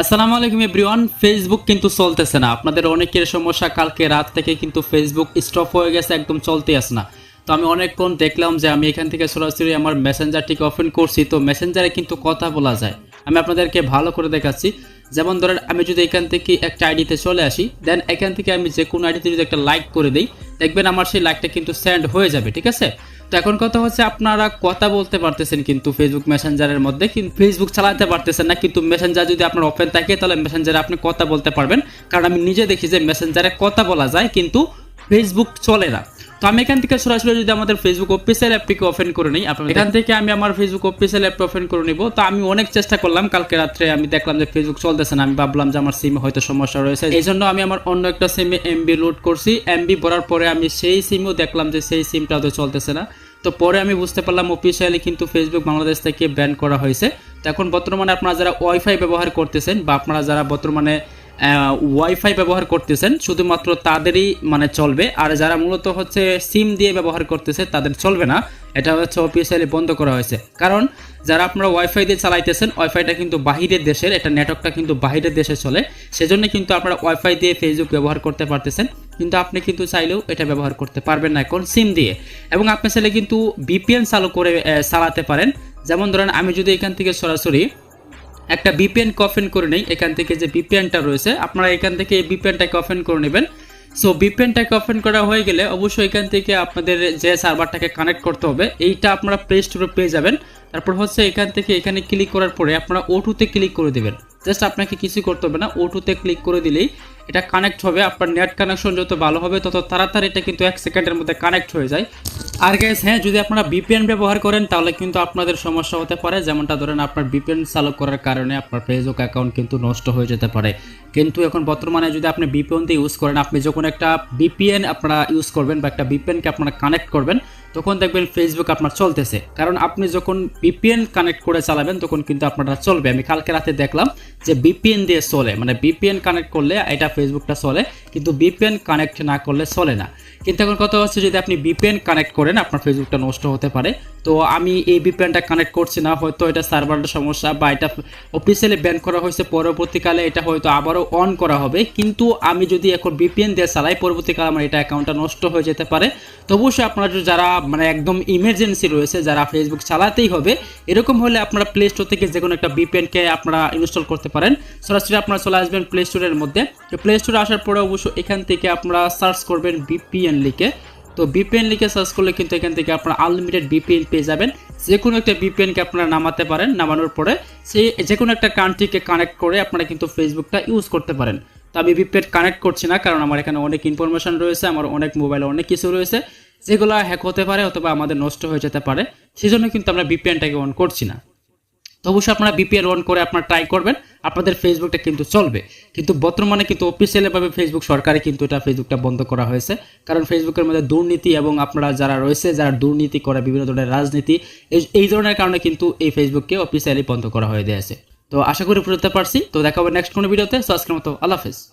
আসসালামু আলাইকুম everyone Facebook কিন্তু চলতেছে না। আপনাদের অনেকের সমস্যা, কালকে রাত থেকে কিন্তু ফেসবুক স্টপ হয়ে গেছে, একদম চলতে আসে না। তো আমি অনেকক্ষণ দেখলাম যে আমি এখান থেকে সরাসরি আমার মেসেঞ্জারটিকে ওপেন করছি, তো মেসেঞ্জারে কিন্তু কথা বলা যায়। আমি আপনাদেরকে ভালো করে দেখাচ্ছি। যেমন ধরেন, আমি যদি এখান থেকে একটা আইডিতে চলে আসি দেন এখান থেকে আমি যে কোনো আইডিতে যদি একটা লাইক করে দিই, দেখবেন আমার সেই লাইকটা কিন্তু সেন্ড হয়ে যাবে, ঠিক আছে? তো এখন কথা হচ্ছে আপনারা কথা বলতে পারতেছেন কিন্তু ফেসবুক মেসেঞ্জারের মধ্যে, কিন্তু ফেসবুক চালাতে পারতেছেন না, কিন্তু মেসেঞ্জার যদি আপনার ওপেন থাকে, তাহলে মেসেঞ্জারে আপনি কথা বলতে পারবেন। কারণ আমি নিজে দেখি যে মেসেঞ্জারে কথা বলা যায়, কিন্তু ফেসবুক চলে না। তো আমি এখান থেকে সরাসরি যদি আমাদের ফেসবুক অফিসিয়াল অ্যাপটিকে ওপেন করে নিই আপনার এখান থেকে আমি আমার ফেসবুক অফিসিয়াল অ্যাপ ওপেন করে নিব। তো আমি অনেক চেষ্টা করলাম কালকে রাত্রে আমি দেখলাম যে ফেসবুক চলতেছে না আমি ভাবলাম যে আমার সিমে হয়তো সমস্যা রয়েছে। এই জন্য আমি আমার অন্য একটা সিমে এমবি লোড করছি। এমবি ভরার পরে আমি সেই সিমও দেখলাম যে সেই সিমটা তো চলতেছে না। তো পরে আমি বুঝতে পারলাম অফিসিয়ালি কিন্তু ফেসবুক বাংলাদেশ থেকে ব্যান করা হয়েছে। তো এখন বর্তমানে আপনারা যারা ওয়াইফাই ব্যবহার করতেছেন বা আপনারা যারা বর্তমানে ওয়াইফাই ব্যবহার করতেছেন, শুধুমাত্র তাদেরই মানে চলবে। আর যারা মূলত হচ্ছে সিম দিয়ে ব্যবহার করতেছে, তাদের চলবে না। এটা হচ্ছে অফিসিয়ালি বন্ধ করা হয়েছে। কারণ যারা আপনারা ওয়াইফাই দিয়ে চালাইতেছেন ওয়াইফাইটা কিন্তু বাহিরের দেশের, এটা নেটওয়ার্কটা কিন্তু বাহিরের দেশে চলে। সেজন্য কিন্তু আপনারা ওয়াইফাই দিয়ে ফেসবুক ব্যবহার করতে পারতেছেন। কিন্তু আপনি কিন্তু চাইলেও এটা ব্যবহার করতে পারবেন না এখন সিম দিয়ে। এবং আপনি চাইলে কিন্তু বিপিএন চালু করে চালাতে পারেন। যেমন ধরেন, আমি যদি এখান থেকে সরাসরি একটা বিপিএন কফেন করে নেই, এখান থেকে যে বিপিএনটা রয়েছে, আপনারা এখান থেকে এই বিপিএনটাকে ওপেন করে নেবেন। সো বিপিএনটাকে ওপেন করা হয়ে গেলে অবশ্যই এখান থেকে আপনাদের যে সার্ভারটাকে কানেক্ট করতে হবে, এইটা আপনারা প্লে স্টোরে পেয়ে যাবেন। তারপর হচ্ছে এখান থেকে এখানে ক্লিক করার পরে আপনারা ওটুতে ক্লিক করে দেবেন। জাস্ট আপনাকে কিছু করতে হবে না ওটুতে ক্লিক করে দিলেই এটা কানেক্ট হবে, আপনার নেট কানেকশন যত ভালো হবে, তত তাড়াতাড়ি এটা কিন্তু এক সেকেন্ডের মধ্যে কানেক্ট হয়ে যায়। আর গ্যাস হ্যাঁ যদি আপনারা বিপিএন ব্যবহার করেন, তাহলে কিন্তু আপনাদের সমস্যা হতে পারে। যেমনটা ধরেন, আপনার বিপিএন চালু করার কারণে আপনার ফেসবুক অ্যাকাউন্ট কিন্তু নষ্ট হয়ে যেতে পারে। কিন্তু এখন বর্তমানে যদি আপনি বিপিএন দিয়ে ইউজ করেন, আপনি যখন একটা বিপিএন আপনারা ইউজ করবেন বা একটা বিপিএনকে আপনারা কানেক্ট করবেন, তখন দেখবেন ফেসবুক আপনার চলতেছে। কারণ আপনি যখন বিপিএন কানেক্ট করে চালাবেন, তখন কিন্তু আপনারা চলবে। আমি কালকে রাতে দেখলাম যে বিপিএন দিয়ে চলে। মানে বিপিএন কানেক্ট করলে এটা ফেসবুকটা চলে, কিন্তু বিপিএন কানেক্ট না করলে চলে না। কিন্তু এখন কথা হচ্ছে যদি আপনি বিপিএন কানেক্ট করেন, আপনার ফেসবুকটা নষ্ট হতে পারে। তো আমি এই বিপিএনটা কানেক্ট করছি না, হয়তো এটা সার্ভারের সমস্যা বা এটা অফিসিয়ালি ব্যান করা হয়েছে, পরবর্তীকালে এটা হয়তো আবারও অন করা হবে। কিন্তু আমি যদি এখন বিপিএন দিয়ে চালাই, পরবর্তীকালে আমার এটা অ্যাকাউন্টটা নষ্ট হয়ে যেতে পারে। তো অবশ্যই আপনারা যারা মানে একদম ইমার্জেন্সি রয়েছে, যারা ফেসবুক চালাতেই হবে, এরকম হলে আপনারা প্লে স্টোর থেকে যে কোনো একটা বিপিএনকে আপনারা ইনস্টল করতে পারেন। সরাসরি আপনারা চলে আসবেন প্লে স্টোরের মধ্যে। তো প্লে স্টোরে আসার পরে অবশ্য এখান থেকে আপনারা সার্চ করবেন বিপিএন লিখে। তো বিপিএন লিখে সার্চ করলে কিন্তু এখান থেকে আপনারা আনলিমিটেড বিপিএন পেয়ে যাবেন। যে কোনো একটা বিপিএনকে আপনারা নামাতে পারেন, নামানোর পরে সেই যে কোনো একটা কান্ট্রিকে কানেক্ট করে আপনারা কিন্তু ফেসবুকটা ইউজ করতে পারেন। তো আমি বিপিএন কানেক্ট করছি না, কারণ আমার এখানে অনেক ইনফরমেশন রয়েছে, আমার অনেক মোবাইলে অনেক কিছু রয়েছে। যেগুলো হ্যাক হতে পারে অথবা আমাদের নষ্ট হয়ে যেতে পারে, সেজন্য কিন্তু আমরা বিপিএনটাকে অন করছি না। তো অবশ্যই আপনারা বিপিএল অন করে আপনারা ট্রাই করবেন। আপনাদের ফেসবুকটা কিন্তু চলবে। কিন্তু বর্তমানে কিন্তু অফিসিয়ালিভাবে ফেসবুক সরকারে কিন্তু এটা ফেসবুকটা বন্ধ করা হয়েছে। কারণ ফেসবুকের মধ্যে দুর্নীতি এবং আপনারা যারা রয়েছে, যারা দুর্নীতি করে বিভিন্ন ধরনের রাজনীতি, এই- ধরনের কারণে কিন্তু এই ফেসবুককে অফিসিয়ালি বন্ধ করা হয়ে দিয়েছে তো আশা করি বুঝতে পারছি। তো দেখাবো নেক্সট কোনো ভিডিওতে। সো আজকের মতো আল্লাহ হাফেজ।